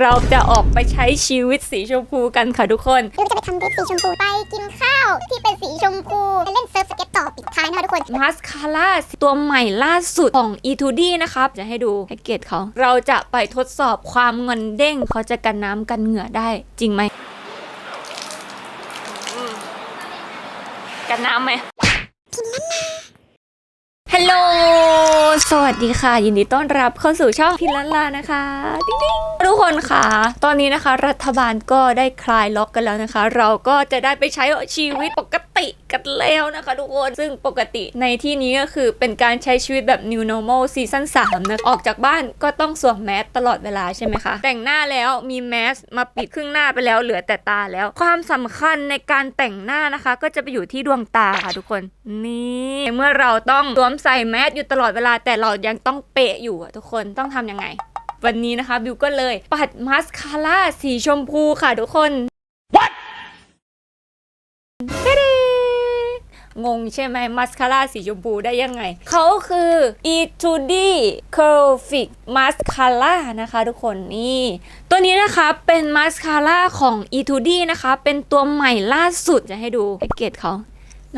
เราจะออกไปใช้ชีวิตสีชมพูกันค่ะทุกคนบิวจะไปทำเล็บสีชมพู ไปกินข้าวที่เป็นสีชมพูไปเล่นเซิร์ฟสเก็ตต่อปิดท้ายนะคะทุกคน มาสคาร่าตัวใหม่ล่าสุดของ E2D นะครับ จะให้ดูแพ็กเกจเขา เราจะไปทดสอบความเงินเด้งเขาจะกันน้ำกันเหงื่อได้จริงไหมอืมกันน้ำไหม ฮัลโหล สวัสดีค่ะ ยินดีต้อนรับเข้าสู่ช่องพิลันลานะคะดิ๊งดิ๊งทุกคนค่ะ ตอนนี้นะคะ รัฐบาลก็ได้คลายล็อกกันแล้วนะคะ เราก็จะได้ไปใช้ชีวิตปกติติกันแล้วนะคะทุกคน ซึ่งปกติในที่นี้ก็คือเป็นการใช้ชีวิตแบบ new normal ซีซั่น3นะ ออกจากบ้านก็ต้องสวมแมสตลอดเวลาใช่ไหมคะ แต่งหน้าแล้วมีแมสมาปิดครึ่งหน้าไปแล้วเหลือแต่ตาแล้ว ความสำคัญในการแต่งหน้านะคะ ก็จะไปอยู่ที่ดวงตาค่ะทุกคน นี่เมื่อเราต้องสวมใส่แมสอยู่ตลอดเวลาแต่เรายังต้องเปะอยู่อะทุกคนต้องทำยังไงวันนี้นะคะบิวก็เลยปัดมาสคาร่าสีชมพูค่ะทุกคน งงใช่ไหมมาสคาร่าสีชมพูได้ยังไง เขาคือ E2D Curl Fix Mascara นะคะทุกคนนี่ ตัวนี้นะคะเป็นมาสคาร่าของ E2D นะคะ เป็นตัวใหม่ล่าสุดจะให้ดูแพ็กเกจเขา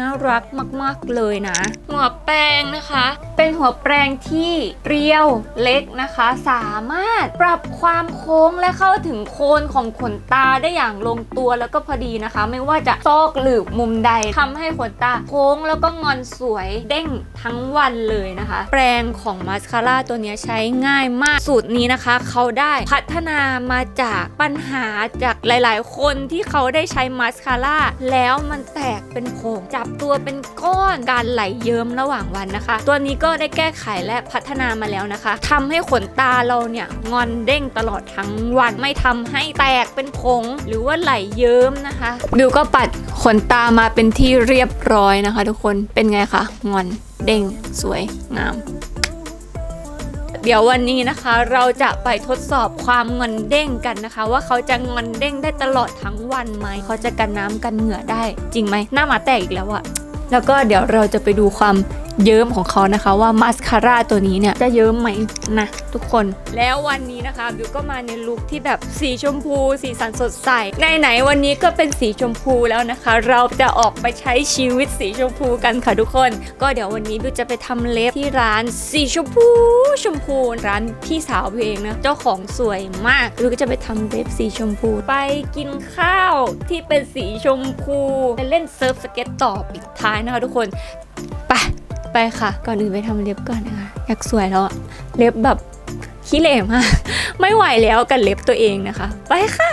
น่ารักมากๆเลยนะ หัวแปรงนะคะ เป็นหัวแปรงที่เรียวเล็กนะคะ สามารถปรับความโค้งและเข้าถึงโคนของขนตาได้อย่างลงตัวแล้วก็พอดีนะคะ ไม่ว่าจะซอกหรือมุมใดทำให้ขนตาโค้งแล้วก็งอนสวยเด้งทั้งวันเลยนะคะ แปรงของมาสคาร่าตัวเนี้ยใช้ง่ายมากสูตรนี้นะคะ เขาได้พัฒนามาจากปัญหาจากหลาย ๆ คนที่เขาได้ใช้มาสคาร่าแล้วมันแตกเป็นโพรงจับตัวเป็นก้อนการไหลเยิ้มระหว่างวันนะคะ ตัวนี้ก็ได้แก้ไขและพัฒนามาแล้วนะคะทำให้ขนตาเราเนี่ยงอนเด้งตลอดทั้งวันไม่ทำให้แตกเป็นผงหรือว่าไหลเยิ้มนะคะบิวก็ปัดขนตามาเป็นที่เรียบร้อยนะคะ ทุกคนเป็นไงคะงอนเด้งสวยงาม เดี๋ยววันนี้นะคะ เราจะไปทดสอบความงอนเด้งกันนะคะ ว่าเขาจะงอนเด้งได้ตลอดทั้งวันไหมเขาจะกันน้ำกันเหงื่อได้ จริงไหมหน้าหมาแตกอีกแล้วอะแล้วก็เดี๋ยวเราจะไปดูความ เยิ้มของเขานะคะว่ามาสคาร่าตัวนี้เนี่ยจะเยิ้มไหมนะทุกคน แล้ววันนี้นะคะบิวก็มาในลุคที่แบบสีชมพู สีสันสดใสไหนๆวันนี้ก็เป็นสีชมพูแล้วนะคะ เราจะออกไปใช้ชีวิตสีชมพูกันค่ะทุกคน ก็เดี๋ยววันนี้บิวจะไปทำเล็บที่ร้านสีชมพูชมพูร้านพี่สาวบิวเองนะเจ้าของสวยมากบิวก็จะไปทำเล็บสีชมพูไปกินข้าวที่เป็นสีชมพูไปเล่นเซิร์ฟสเก็ตต่อปิดท้ายนะคะทุกคน ไปค่ะ ก่อนอื่นไปทำเล็บก่อนนะคะ อยากสวยแล้วอะเล็บแบบขี้เหร่มาก ไม่ไหวแล้วกับเล็บตัวเองนะคะ ไปค่ะ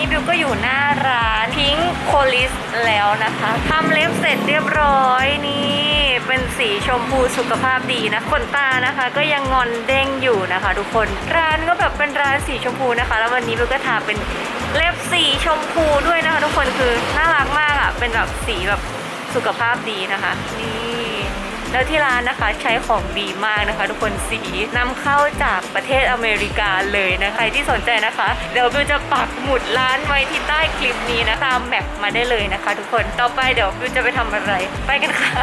นี้บิวก็อยู่หน้าร้านพิงโ o ลิสแล้วนะคะทำเล็บเสร็จเรียบร้อยนี่ เป็นสีชมพูสุขภาพดีนะขนตานะคะ ก็ยังงอนเด้งอยู่นะคะ ทุกคนร้านก็แบบเป็นร้านสีชมพูนะคะ แล้ววันนี้บิวก็ทาเป็นเล็บสีชมพูด้วยนะคะ ทุกคนคือน่ารักมากอะ่ะเป็นแบบสีแบบสุขภาพดีนะคะนี่ แล้วที่ร้านนะคะใช้ของดีมากนะคะ ทุกคนสีนำเข้าจากประเทศอเมริกาเลยนะใครที่สนใจนะคะ เดี๋ยวบิวจะปักหมุดร้านไว้ที่ใต้คลิปนี้นะตามแมปมาได้เลยนะคะ ทุกคนต่อไปเดี๋ยวบิวจะไปทำอะไรไปกันค่ะ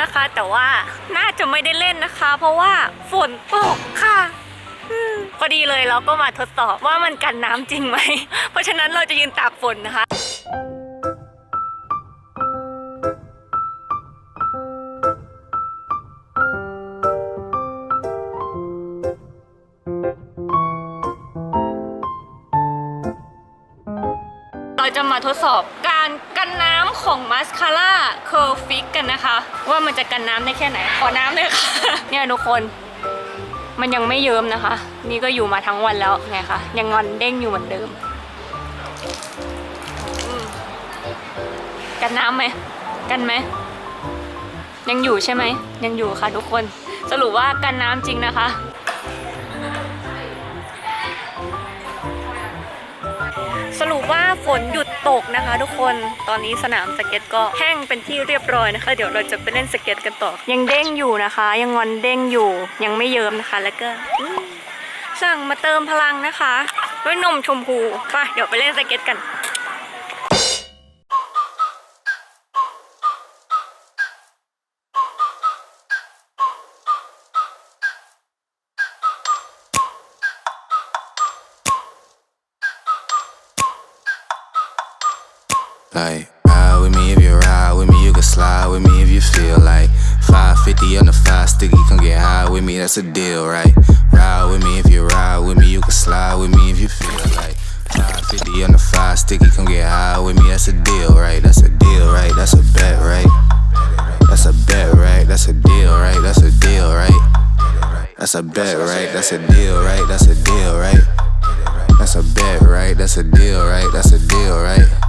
นะคะ แต่ว่าน่าจะไม่ได้เล่นนะคะ เพราะว่าฝนตกค่ะอืมพอดีเลยเราก็มาทดสอบว่ามันกันน้ำจริงไหม เพราะฉะนั้นเราจะยืนตากฝนนะคะเราจะมาทดสอบการกันน้ำ ของมาสคาร่าเคอร์ฟิกกันนะคะ ว่ามันจะกันน้ำได้แค่ไหน ขอน้ำเลยค่ะ เนี่ยทุกคน มันยังไม่เยิ้มนะคะ นี่ก็อยู่มาทั้งวันแล้วไงคะยังงอนเด้งอยู่เหมือนเดิมมกันน้ำไหมกันไหมยังอยู่ใช่ไหมยังอยู่ค่ะทุกคน สรุปว่ากันน้ำจริงนะคะ สรุปว่าฝนหยุดตกนะคะ ทุกคนตอนนี้สนามสเก็ตก็แห้งเป็นที่เรียบร้อยนะคะ เดี๋ยวเราจะไปเล่นสเก็ตกันต่อ ยังเด้งอยู่นะคะ ยังงอนเด้งอยู่ยังไม่เยิ้มนะคะ แล้วก็สั่งมาเติมพลังนะคะ ด้วยนมชมพูไปเดี๋ยวไปเล่นสเก็ตกัน sticky, come get high with me, that's a deal, right? Ride with me if you ride with me, you can slide with me if you feel like 550 on the five sticky, come get high with me, that's a deal, right? That's a deal, right? That's a bet, right? That's a bet, right? That's a deal, right? That's a deal, right? That's a bet, right? That's a deal, right? That's a deal, right? That's a bet, right? That's a deal, right? That's a deal, right?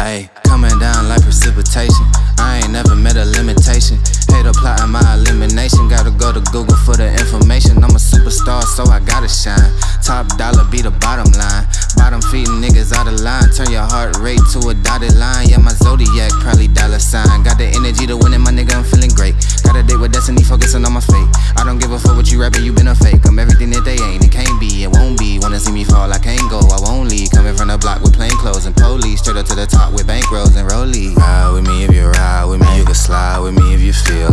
Ayy, coming down like precipitation. I ain't never met a limitation. Hate plotting my elimination. Gotta I'm a superstar, so I gotta shine. Top dollar be the bottom line. Bottom feeding niggas out of line. Turn your heart rate to a dotted line. Yeah, my zodiac probably dollar sign. Got the energy to win it, my nigga. I'm feeling great. Got a date with destiny, focusing on my fate. I don't give a fuck what you rapping, you been a fake. I'm everything that they ain't. It can't be, it won't be. Wanna see me fall, I can't go. I won't leave. Coming from the block with plain clothes and police. Straight up to the top with bankrolls and rollies. Ride with me if you ride with me. You can slide with me if you feel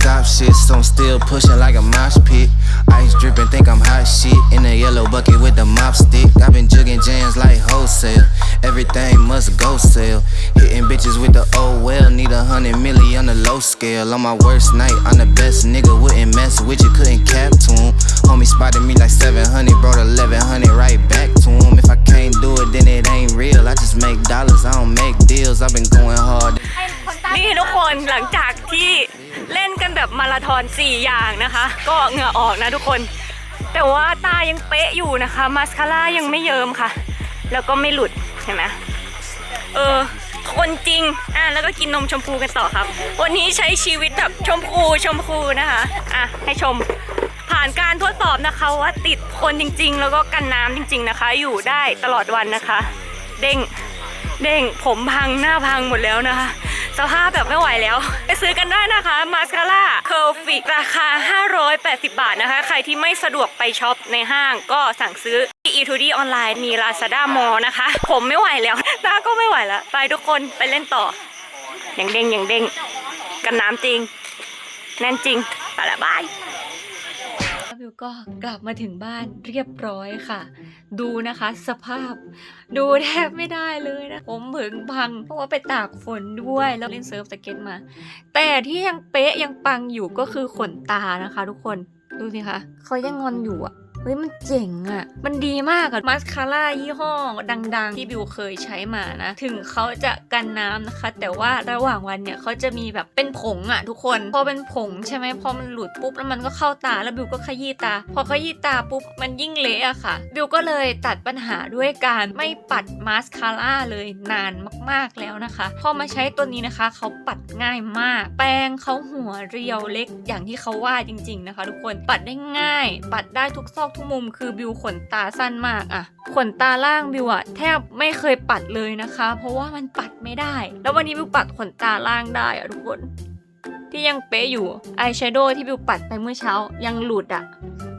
stop shit, so I'm still pushing like a mosh pit. Ice dripping, think I'm hot shit. In a yellow bucket with the mop stick. I've been jugging jams like wholesale. Everything must go sell. Hitting bitches with the oh well. Need a hundred milli on the low scale. On my worst night, I'm the best nigga. Wouldn't mess with you, couldn't cap to him. Homie spotted me like 700, brought 1100 right back to him. If I can't do it, then it ain't real. I just make dollars, I don't make deals. I've been going hard. นี่ทุกคนหลังจากที่เล่นกัน แบบมาราธอน 4 อย่างนะคะ ก็เหงื่อออกนะทุกคน แต่ว่าตายังเป๊ะอยู่นะคะมาสคาร่ายังไม่เยิมค่ะ แล้วก็ไม่หลุดเห็นไหมเออคนจริงอะแล้วก็กินนมชมพูกันต่อครับ วันนี้ใช้ชีวิตแบบชมพูชมพูนะคะอะให้ชมผ่านการทดสอบนะคะว่าติดคนจริง ๆ แล้วก็กันน้ำจริง ๆนะคะ อยู่ได้ตลอดวันนะคะ เด้ง เด้งผมพังหน้าพังหมดแล้วนะคะ สภาพแบบไม่ไหวแล้ว ไปซื้อกันได้นะคะมาสคาร่าเคอร์ฟิกราคา 580 บาทนะคะ ใครที่ไม่สะดวกไปช็อปในห้างก็สั่งซื้อที่ e2d ออนไลน์มี Lazada m a l นะคะ ผมไม่ไหวแล้ว หน้าก็ไม่ไหวแล้ว ไปทุกคนไปเล่นต่ออย่างเด้งอย่างเด้งกันน้ำจริง แน่นจริงไปละบาย บิวก็กลับมาถึงบ้านเรียบร้อยค่ะ ดูนะคะ สภาพ ดูแทบไม่ได้เลยนะ ผมเผิงพัง เพราะว่าไปตากฝนด้วยแล้วเล่นเซิร์ฟสเก็ตมา แต่ที่ยังเป๊ะยังปังอยู่ก็คือขนตานะคะ ทุกคนดูสิคะเขายังงอนอยู่อะ เฮ้ยมันเจ๋งอะ่ะมันดีมากอะมาสคาร่ายี่ห้อดังๆ ที่บิวเคยใช้มานะ ถึงเขาจะกันน้ำนะคะ แต่ว่าระหว่างวันเนี่ยเขาจะมีแบบเป็นผงอะ่ะทุกคน พอเป็นผงใช่ไหมพอมันหลุดปุ๊บแล้วมันก็เข้าตาแล้วบิวก็ขยี้ตา พอขยี้ตาปุ๊บมันยิ่งเละอะค่ะ บิวก็เลยตัดปัญหาด้วยการไม่ปัดมาสคาร่าเลยนานมากๆแล้วนะคะ พอมาใช้ตัวนี้นะคะเขาปัดง่ายมาก แปรงเขาหัวเรียวเล็กอย่างที่เขาว่าจริง ๆนะคะ ทุกคนปัดได้ง่าย ปัดได้ทุกซอกทุกมุมคือบิวขนตาสั้นมากอะขนตาล่างบิวอะแทบไม่เคยปัดเลยนะคะ เพราะว่ามันปัดไม่ได้ แล้ววันนี้บิวปัดขนตาล่างได้อะทุกคน ที่ยังเป๊ะอยู่อายแชโดว์ที่บิวปัดไปเมื่อเช้ายังหลุดอะ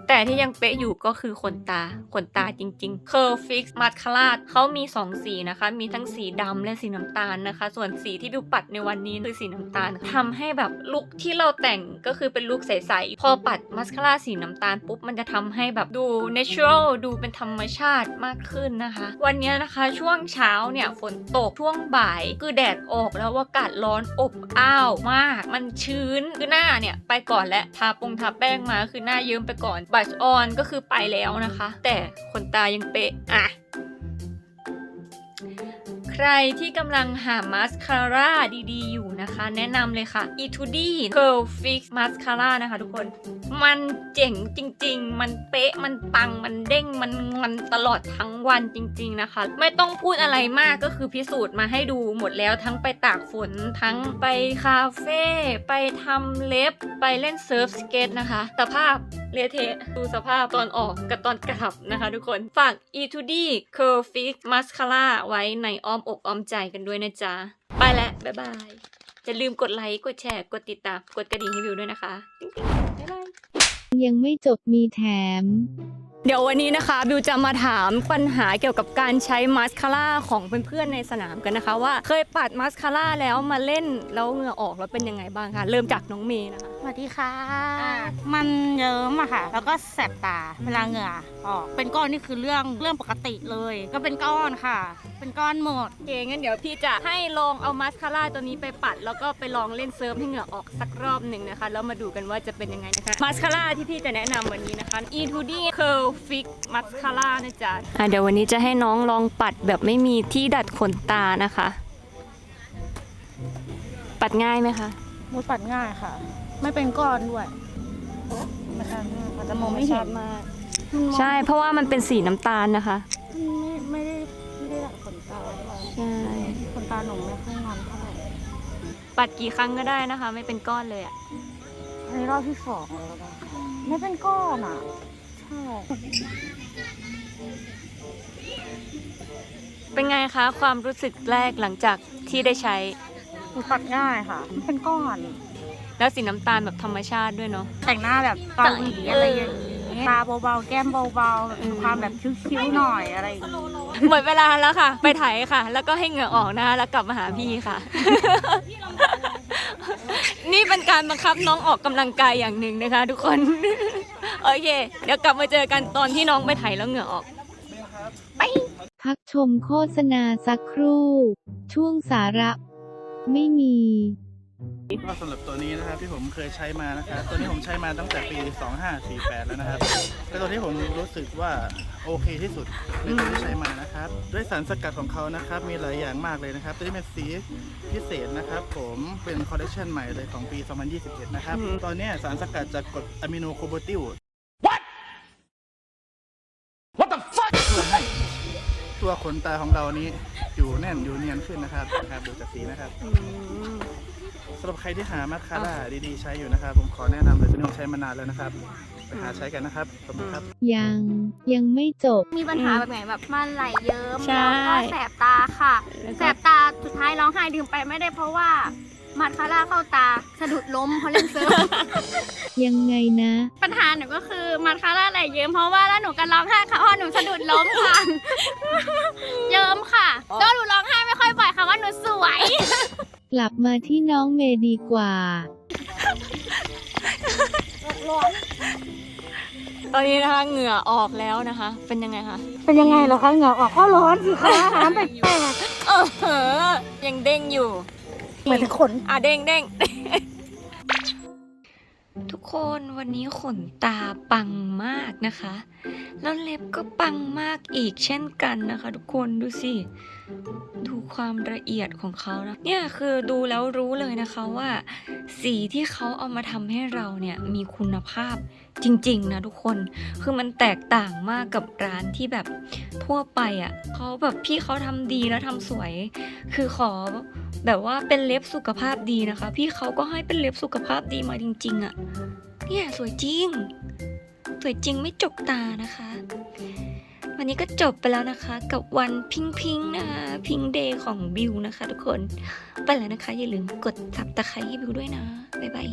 แต่ที่ยังเป๊ะอยู่ก็คือขนตาขนตาจริงๆ Curl Fix Mascara เขามี 2 สีนะคะ มีทั้งสีดำและสีน้ำตาลนะคะ ส่วนสีที่บิวปัดในวันนี้คือสีน้ำตาลทำให้แบบลุคที่เราแต่งก็คือเป็นลุคใสๆ พอปัดมัสคาร่าสีน้ำตาลปุ๊บ มันจะทำให้แบบดู natural ดูเป็นธรรมชาติมากขึ้นนะคะ วันนี้นะคะช่วงเช้าเนี่ยฝนตกช่วงบ่าย คือแดดออกแล้วอากาศร้อนอบอ้าวมาก มันชื้นคือหน้าเนี่ยไปก่อนและทาปงทาแป้งมาคือหน้าเยิ้มไปก่อนบัชออนก็คือไปแล้วนะคะ แต่ขนตายังเป๊ะอะ ใครที่กำลังหามาสคาร่าดีๆ อยู่นะคะ แนะนำเลยค่ะ e 2 d Curl Fix Mascara นะคะทุกคน มันเจ๋งจริง ๆ มันเป๊ะ มันปัง มันเด้ง มันงอนตลอดทั้งวันจริง ๆนะคะ ไม่ต้องพูดอะไรมากก็คือพิสูจน์มาให้ดูหมดแล้วทั้งไปตากฝน ทั้งไปคาเฟ่ ไปทำเล็บ ไปเล่นเซิร์ฟสเก็ตนะคะ สภาพเละเทะดูสภาพตอนออกกับตอนกลับนะคะทุกคน ฝาก e 2 d Curl Fix Mascara ไว้ในอ้อมอกอ้อมใจกันด้วยนะจ๊ะ ไปแล้วบ๊ายบายอย่าลืมกดไลค์กดแชร์กดติดตามกดกระดิ่งให้วิวด้วยนะคะจริงๆบ๊ายบายยังไม่จบมีแถม เดี๋ยววันนี้นะคะบิวจะมาถามปัญหาเกี่ยวกับการใช้มาสคาร่าของเพื่อนๆในสนามกันนะคะ ว่าเคยปัดมาสคาร่าแล้วมาเล่นแล้วเหงื่อออกแล้วเป็นยังไงบ้างคะเริ่มจากน้องเมย์นะคะสวัสดีค่ะอ่ามันเยิ้มอะค่ะ แล้วก็แสบตาเวลาเหงื่อออก เป็นก้อนนี่คือเรื่องเรื่องปกติเลย ก็เป็นก้อนค่ะ เป็นก้อนหมดโอเคงั้นเดี๋ยวพี่จะให้ลองเอามาสคาร่าตัวนี้ไปปัด แล้วก็ไปลองเล่นเซิร์ฟให้เหงื่อออกสักรอบหนึ่งนะคะ แล้วมาดูกันว่าจะเป็นยังไงนะคะมาสคาร่าที่พี่จะแนะนำวันนี้นะคะ E2D Curl Fix Mascara นะจ๊ะอะเดี๋ยววันนี้จะให้น้องลองปัดแบบไม่มีที่ดัดขนตานะคะ ปัดง่ายไหมคะ มดปัดง่ายค่ะ ไม่เป็นก้อนด้วยมันชัดมากอาจจะมองไม่เห็นมากใช่เพราะว่ามันเป็นสีน้ำตาลนะคะไม่ไม่ได้ ไม่ได้ดัดขนตาด้วยใช่ ขนตาหนูไม่ค่อยงอนเท่าไหร่ ปัดกี่ครั้งก็ได้นะคะ ไม่เป็นก้อนเลยอะอันนี้รอบที่สองแล้วนะคะไม่เป็นก้อนอะ ใช่ เป็นไงคะ ความรู้สึกแรกหลังจากที่ได้ใช้ หนูปัดง่ายค่ะไม่เป็นก้อน แล้วสีน้ำตาลแบบธรรมชาติด้วยเนาะ แต่งหน้าแบบเกาหลีอะไรอย่างนี้ ตาเบาๆ แก้มเบาๆแบบมีความแบบคิ้วๆหน่อยอะไรอย่างนี้หมดเวลาแล้วค่ะ ไปถ่ายค่ะ แล้วก็ให้เหงื่อออกนะคะแล้วกลับมาหาพี่ค่ะ นี่เป็นการบังคับน้องออกกำลังกายอย่างหนึ่งนะคะ ทุกคน โอเค เดี๋ยวกลับมาเจอกันตอนที่น้องไปถ่ายแล้วเหงื่อออกพักชมโฆษณาสักครู่ ช่วงสาระ ไม่มี ก็สำหรับตัวนี้นะครับที่ผมเคยใช้มานะครับตัวนี้ผมใช้มาตั้งแต่ปี 2548 แล้วนะครับเป็นตัวที่ผมรู้สึกว่าโอเคที่สุดในตัวที่ใช้มานะครับ ด้วยสารสกัดของเขานะครับ มีหลายอย่างมากเลยนะครับ ตัวนี้เป็นสีพิเศษนะครับ ผมเป็นคอลเลคชันใหม่เลยของปี 2021 นะครับอืมตอนเนี้ยสารสกัดจากกรดอะมิโนโคโบติลช่วยให้ตัวขนตาของเรานี้อยู่แน่นอยู่เนียนขึ้นนะครับนะครับดูจากสีนะครับ สำหรับใครที่หามาสคาร่าดีๆใช้อยู่นะครับ ผมขอแนะนำเลยตัวนี้ผมใช้มานานแล้วนะครับ ไปหาใช้กันนะครับขอบคุณครับ ยังยังไม่จบ มีปัญหาแบบไหนแบบมันไหลเยิ้มใช่ แล้วก็แสบตาค่ะแล้วก็แสบตาสุดท้ายร้องไห้ดื่มไปไม่ได้เพราะว่ามัดคาร่าเข้าตาสะดุดล้มเพราะเล่นเซิร์ฟ ยังไงนะ ปัญหาหนูก็คือมัดคาร่าไหลเยิ้มเพราะว่าแล้วหนูก็ร้องไห้ค่ะเพราะหนูสะดุดล้มค่ะ เยิ้มค่ะก็หนูร้องไห้ไม่ค่อยบ่อยค่ะว่าหนูสวย กลับมาที่น้องเมย์ดีกว่า ตอนนี้นะคะเหงื่อออกแล้วนะคะ เป็นยังไงคะ เป็นยังไงเหรอคะเหงื่อออกก็ร้อนสิคะน้ำแปลกเออเหอะยังเด้งอยู่ ๆเหมือนขน อะเด้งเด้ง ทุกคนวันนี้ขนตาปังมากนะคะ แล้วเล็บก็ปังมากอีกเช่นกันนะคะ ทุกคนดูสิ ดูความละเอียดของเขานะ เนี่ยคือดูแล้วรู้เลยนะคะว่า สีที่เขาเอามาทำให้เราเนี่ยมีคุณภาพจริงๆนะทุกคน คือมันแตกต่างมากกับร้านที่แบบทั่วไปอะ่ะเขาแบบพี่เขาทำดีแล้วทำสวย คือขอ แบบว่าเป็นเล็บสุขภาพดีนะคะ พี่เขาก็ให้เป็นเล็บสุขภาพดีมาจริง ๆอะ่ะ เนี่ยสวยจริง สวยจริงไม่จกตานะคะ วันนี้ก็จบไปแล้วนะคะ กับวันพิงพิงนะคะ พิงเดย์ของบิวนะคะ ทุกคน ไปแล้วนะคะ อย่าลืมกดสับตะไคร้ให้บิวด้วยนะ บ๊ายบาย